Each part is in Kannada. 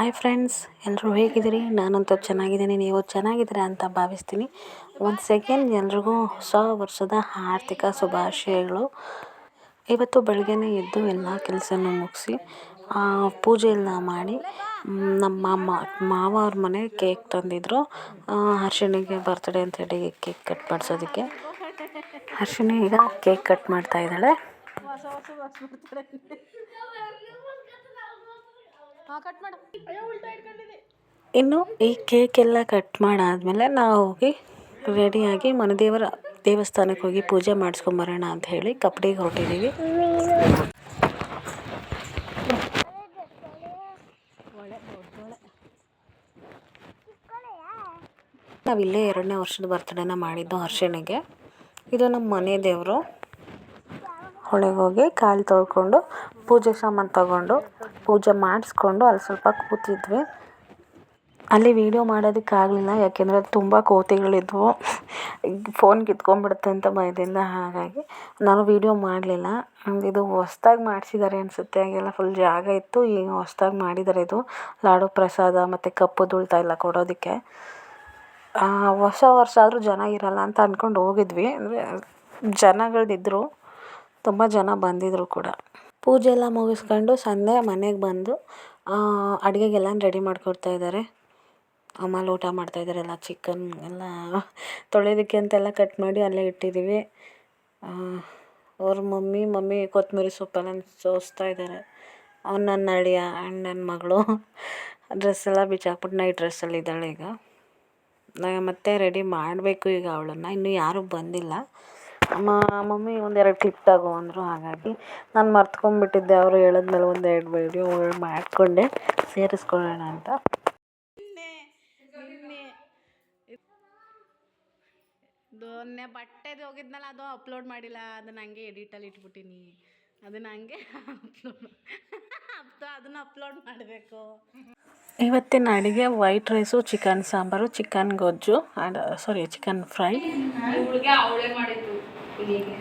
ಹಾಯ್ ಫ್ರೆಂಡ್ಸ್ ಎಲ್ಲರೂ ಹೇಗಿದ್ದೀರಿ? ನಾನಂತೂ ಚೆನ್ನಾಗಿದ್ದೀನಿ. ನೀವು ಚೆನ್ನಾಗಿದ್ದೀರಾ ಅಂತ ಭಾವಿಸ್ತೀನಿ. ಒಂದು ಸೆಕೆಂಡ್ ಎಲ್ರಿಗೂ ಹೊಸ ವರ್ಷದ ಆರ್ಥಿಕ ಶುಭಾಶಯಗಳು. ಇವತ್ತು ಬೆಳಗ್ಗೆನೇ ಎದ್ದು ಎಲ್ಲ ಕೆಲಸನೂ ಮುಗಿಸಿ ಪೂಜೆ ಮಾಡಿ ನಮ್ಮ ಮಾಮ ಮಾವ ಅವ್ರ ಮನೆ ಕೇಕ್ ತಂದಿದ್ದರು ಅರ್ಶಿಣಿಗೆ ಬರ್ತ್ಡೇ ಅಂತೇಳಿ ಕೇಕ್ ಕಟ್ ಮಾಡಿಸೋದಕ್ಕೆ. ಅರ್ಶಿಣಿ ಈಗ ಕೇಕ್ ಕಟ್ ಮಾಡ್ತಾ ಇದ್ದಾಳೆ. ಇನ್ನು ಈ ಕೇಕ್ ಎಲ್ಲ ಕಟ್ ಮಾಡಾದಮೇಲೆ ನಾವು ಹೋಗಿ ರೆಡಿಯಾಗಿ ಮನದೇವರ ದೇವಸ್ಥಾನಕ್ಕೆ ಹೋಗಿ ಪೂಜೆ ಮಾಡಿಸ್ಕೊಂಬರೋಣ ಅಂತ ಹೇಳಿ ಕಪ್ಪಡಿಗೆ ಹೊರಟಿದ್ದೀವಿ ನಾವಿಲ್ಲೇ ಎರಡನೇ ವರ್ಷದ ಬರ್ತಡೇನ ಮಾಡಿದ್ದು ಹರ್ಷಣಿಗೆ. ಇದು ನಮ್ಮ ಮನೆ ದೇವರು. ಹೊಳೆಗೆ ಹೋಗಿ ಕಾಲು ತೊಳ್ಕೊಂಡು ಪೂಜೆ ಸಾಮಾನು ತಗೊಂಡು ಪೂಜೆ ಮಾಡಿಸ್ಕೊಂಡು ಅಲ್ಲಿ ಸ್ವಲ್ಪ ಕೂತಿದ್ವಿ. ಅಲ್ಲಿ ವೀಡಿಯೋ ಮಾಡೋದಕ್ಕೆ ಆಗಲಿಲ್ಲ, ಯಾಕೆಂದರೆ ತುಂಬ ಕೋತಿಗಳಿದ್ವು. ಫೋನ್ ಕಿತ್ಕೊಂಡ್ಬಿಡುತ್ತೆ ಅಂತ ಭಯದಿಂದ ಹಾಗಾಗಿ ನಾನು ವೀಡಿಯೋ ಮಾಡಲಿಲ್ಲ. ಇದು ಹೊಸ್ದಾಗಿ ಮಾಡಿಸಿದ್ದಾರೆ ಅನಿಸುತ್ತೆ, ಹಾಗೆಲ್ಲ ಫುಲ್ ಜಾಗ ಇತ್ತು, ಈಗ ಹೊಸ್ದಾಗಿ ಮಾಡಿದ್ದಾರೆ ಇದು. ಲಾಡು ಪ್ರಸಾದ ಮತ್ತು ಕಪ್ಪು ದುಳ್ತಾ ಇಲ್ಲ ಕೊಡೋದಕ್ಕೆ. ಹೊಸ ವರ್ಷ ಆದರೂ ಜನ ಇರಲ್ಲ ಅಂತ ಅಂದ್ಕೊಂಡು ಹೋಗಿದ್ವಿ. ಅಂದರೆ ಜನಗಳಿದ್ದರು. ತುಂಬ ಜನ ಬಂದಿದ್ದರು ಕೂಡ. ಪೂಜೆ ಎಲ್ಲ ಮುಗಿಸ್ಕೊಂಡು ಸಂಜೆ ಮನೆಗೆ ಬಂದು ಅಡುಗೆಗೆಲ್ಲ ರೆಡಿ ಮಾಡಿಕೊಡ್ತಾ ಇದ್ದಾರೆ ಆಮೇಲೆ ಊಟ ಮಾಡ್ತಾಯಿದ್ದಾರೆ ಎಲ್ಲ ಚಿಕನ್ ಎಲ್ಲ ತೊಳೆಯೋದಕ್ಕೆ ಅಂತೆಲ್ಲ ಕಟ್ ಮಾಡಿ ಅಲ್ಲೇ ಇಟ್ಟಿದ್ದೀವಿ ಅವ್ರ ಮಮ್ಮಿ ಮಮ್ಮಿ ಕೊತ್ತಂಬರಿ ಸೊಪ್ಪೆಲ್ಲ ಸೋಸ್ತಾ ಇದ್ದಾರೆ ಅವ್ನು ನನ್ನ ಅಳಿಯ, ಅಣ್ಣನ ಮಗಳು. ಡ್ರೆಸ್ ಎಲ್ಲ ಬಿಚ್ಚಾಕ್ಬಿಟ್ಟು ನೈಟ್ ಡ್ರೆಸ್ಸಲ್ಲಿ ಇದ್ದಾಳೆ ಈಗ. ಮತ್ತೆ ರೆಡಿ ಮಾಡಬೇಕು ಈಗ ಅವಳನ್ನು, ಇನ್ನೂ ಯಾರೂ ಬಂದಿಲ್ಲ. ಅಮ್ಮ ಮಮ್ಮಿ ಒಂದೆರಡು ಕ್ಲಿಪ್ ತಗೋ ಅಂದರು ಹಾಗಾಗಿ ನಾನು ಮರ್ತ್ಕೊಂಡ್ಬಿಟ್ಟಿದ್ದೆ. ಅವರು ಹೇಳಿದ್ಮೇಲೆ ಒಂದೆರಡು ವೀಡಿಯೋ ಮಾಡಿಕೊಂಡೆ. ಸೇರಿಸ್ಕೊಳ್ಳೋಣ ಅಂತ. ದೊನ್ನೆ ಬಟ್ಟೆದು ಹೋಗಿದ್ನಲ್ಲ ಅದು ಅಪ್ಲೋಡ್ ಮಾಡಿಲ್ಲ. ಅದನ್ನು ಹಂಗೆ ಎಡಿಟಲ್ಲಿ ಇಟ್ಬಿಟ್ಟಿನಿ. ಅದನ್ನು ಹಂಗೆ ಅಪ್ಲೋಡ್ ಅದನ್ನು ಅಪ್ಲೋಡ್ ಮಾಡಬೇಕು. ಇವತ್ತಿನ ಅಡುಗೆ white rice chicken sambar chicken ಗೊಜ್ಜು ಆ್ಯಂಡ್ ಸಾರಿ ಚಿಕನ್ ಫ್ರೈ ಅವಳೇ ಮಾಡಿದ್ದು. ಹುಲಿಗೆ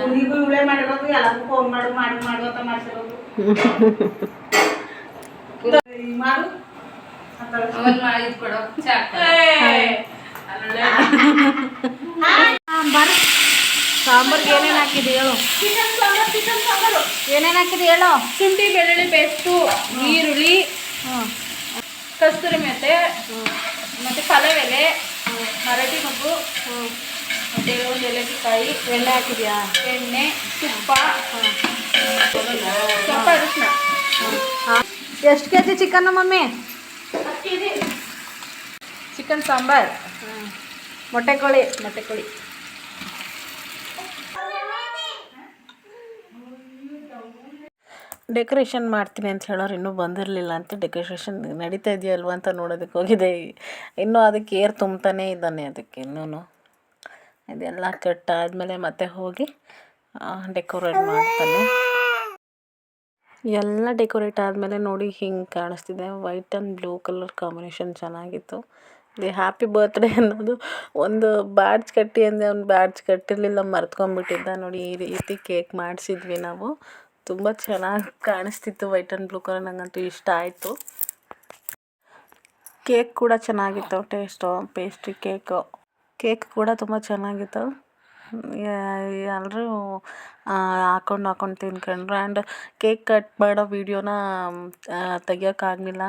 ಹುಲಿಗೂ ಇವಳೇ ಮಾಡಿರೋದು ಫೋನ್ ಮಾಡು ಮಾಡಿ ಮಾಡು ಅಂತ ಮಾಡ್ಸಿರೋದು. ಮಾಡು. ಮಾಡಿದ್ ಕೊಡೋ. ಚಾಕ ಸಾಂಬಾರ್ಗೆ ಏನೇನು ಹಾಕಿದೆ ಹೇಳು. Chicken sambar chicken sambar. ಏನೇನು ಹಾಕಿದೆ ಹೇಳು. ಶುಂಠಿ ಬೆಳ್ಳುಳ್ಳಿ ಪೇಸ್ಟು ಈರುಳ್ಳಿ ಕಸ್ತೂರಿ ಮೆಂತೆ ಒಂದು ಎಲೆಕಾಯಿ ಎಣ್ಣೆ ಹಾಕಿದ್ಯಾ? ಎಣ್ಣೆ ತುಪ್ಪ. ಸ್ವಲ್ಪ ಅರಿಶಿನ ಎಷ್ಟು K G chicken mummy chicken sambar? ಮೊಟ್ಟೆ ಕೋಳಿ? ಮೊಟ್ಟೆ ಕೋಳಿ. ಡೆಕೋರೇಷನ್ ಮಾಡ್ತೀನಿ ಅಂತ ಹೇಳೋರು ಇನ್ನೂ ಬಂದಿರಲಿಲ್ಲ ಅಂತ ಡೆಕೋರೇಷನ್ ನಡೀತಾ ಇದೆಯಲ್ವ ಅಂತ ನೋಡೋದಕ್ಕೆ ಹೋಗಿದೆ ಇನ್ನೂ ಅದಕ್ಕೆ ಏರ್ ತುಂಬ್ತಾನೇ ಇದ್ದಾನೆ ಅದಕ್ಕೆ ಇನ್ನೂ ಇದೆಲ್ಲ ಕಟ್ಟಾದಮೇಲೆ ಮತ್ತೆ ಹೋಗಿ ಡೆಕೋರೇಟ್ ಮಾಡ್ತಾನೆ. ಎಲ್ಲ ಡೆಕೋರೇಟ್ ಆದಮೇಲೆ ನೋಡಿ ಹಿಂಗೆ ಕಾಣಿಸ್ತಿದೆ. White and blue colour combination ಚೆನ್ನಾಗಿತ್ತು. ದಿ ಹ್ಯಾಪಿ ಬರ್ತ್ಡೇ ಅನ್ನೋದು ಒಂದು ಬ್ಯಾಡ್ಜ್ ಕಟ್ಟಿ ಅಂದರೆ ಅವ್ನು ಬ್ಯಾಡ್ಜ್ ಕಟ್ಟಿರಲಿಲ್ಲ, ಮರ್ತ್ಕೊಂಡ್ಬಿಟ್ಟಿದ್ದ. ನೋಡಿ ಈ ರೀತಿ ಕೇಕ್ ಮಾಡಿಸಿದ್ವಿ ನಾವು. ತುಂಬ ಚೆನ್ನಾಗಿ ಕಾಣಿಸ್ತಿತ್ತು ವೈಟ್ ಆ್ಯಂಡ್ ಬ್ಲೂ ಕಲರ್ ನನಗಂತೂ ಇಷ್ಟ ಆಯಿತು. ಕೇಕ್ ಕೂಡ ಚೆನ್ನಾಗಿತ್ತು. ಟೇಸ್ಟು ಪೇಸ್ಟ್ರಿ ಕೇಕು ಕೇಕ್ ಕೂಡ ತುಂಬ ಚೆನ್ನಾಗಿತ್ತು. ಎಲ್ಲರೂ ಹಾಕೊಂಡು ಹಾಕೊಂಡು ತಿನ್ಕೊಂಡ್ರು. ಆ್ಯಂಡ್ ಕೇಕ್ ಕಟ್ ಮಾಡೋ ವೀಡಿಯೋನ ತೆಗಿಯೋಕ್ಕಾಗಲಿಲ್ಲ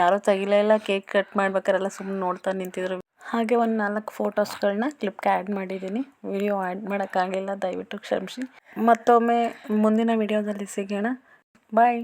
ಯಾರೂ ತೆಗಿಲೇ ಇಲ್ಲ. ಕೇಕ್ ಕಟ್ ಮಾಡ್ಬೇಕಾರೆಲ್ಲ ಸುಮ್ಮನೆ ನೋಡ್ತಾ ನಿಂತಿದ್ರು. ಹಾಗೆ ಒಂದು ನಾಲ್ಕು ಫೋಟೋಸ್ಗಳನ್ನ ಕ್ಲಿಪ್ಗೆ ಆ್ಯಡ್ ಮಾಡಿದ್ದೀನಿ. ವಿಡಿಯೋ ಆ್ಯಡ್ ಮಾಡೋಕ್ಕಾಗಲಿಲ್ಲ ದಯವಿಟ್ಟು ಕ್ಷಮಿಸಿ. ಮತ್ತೊಮ್ಮೆ ಮುಂದಿನ ವಿಡಿಯೋದಲ್ಲಿ ಸಿಗೋಣ. ಬಾಯ್.